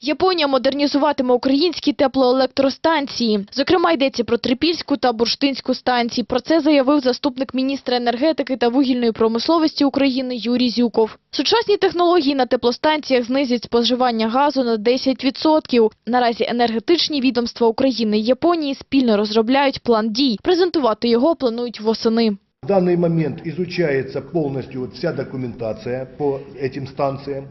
Японія модернізуватиме українські теплоелектростанції. Зокрема, йдеться про Трипільську та Бурштинську станції. Про це заявив заступник міністра енергетики та вугільної промисловості України Юрій Зюков. Сучасні технології на теплостанціях знизять споживання газу на 10%. Наразі енергетичні відомства України і Японії спільно розробляють план дій. Презентувати його планують восени. В данный момент изучается полностью вот вся документация по этим станциям.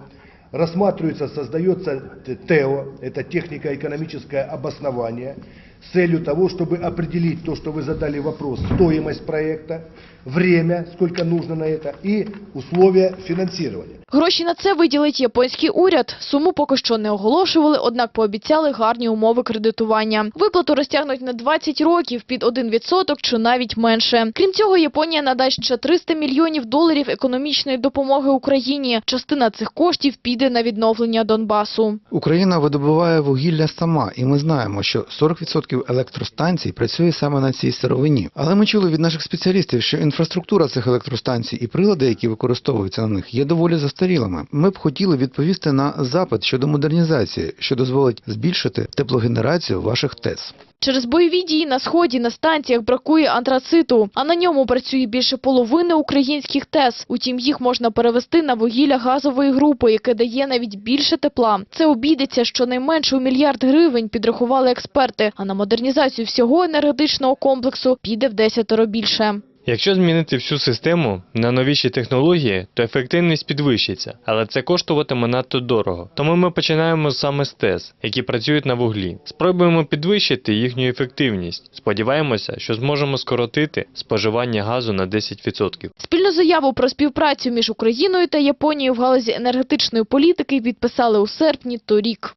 Рассматривается, создается ТЭО, это технико-экономическое обоснование, с целью того, чтобы определить то, что вы задали вопрос, стоимость проекта, время, сколько нужно на это, и условия финансирования. Гроші на це виділить японський уряд. Суму поки що не оголошували, однак пообіцяли гарні умови кредитування. Виплату розтягнуть на 20 років під 1% чи навіть менше. Крім цього, Японія надасть ще 300 мільйонів доларів економічної допомоги Україні. Частина цих коштів піде на відновлення Донбасу. Україна видобуває вугілля сама, і ми знаємо, що 40% електростанцій працює саме на цій сировині. Але ми чули від наших спеціалістів, що інфраструктура цих електростанцій і прилади, які використовуються на них, є доволі застарілими. Ми б хотіли відповісти на запит щодо модернізації, що дозволить збільшити теплогенерацію ваших ТЕС. Через бойові дії на сході на станціях бракує антрациту, а на ньому працює більше половини українських ТЕС. Утім, їх можна перевести на вугілля газової групи, яке дає навіть більше тепла. Це обійдеться щонайменше у мільярд гривень, підрахували експерти. А на модернізацію всього енергетичного комплексу піде в десятеро більше. Якщо змінити всю систему на новіші технології, то ефективність підвищиться, але це коштуватиме надто дорого. Тому ми починаємо саме з ТЕС, які працюють на вуглі. Спробуємо підвищити їхню ефективність. Сподіваємося, що зможемо скоротити споживання газу на 10%. Спільну заяву про співпрацю між Україною та Японією в галузі енергетичної політики підписали у серпні торік.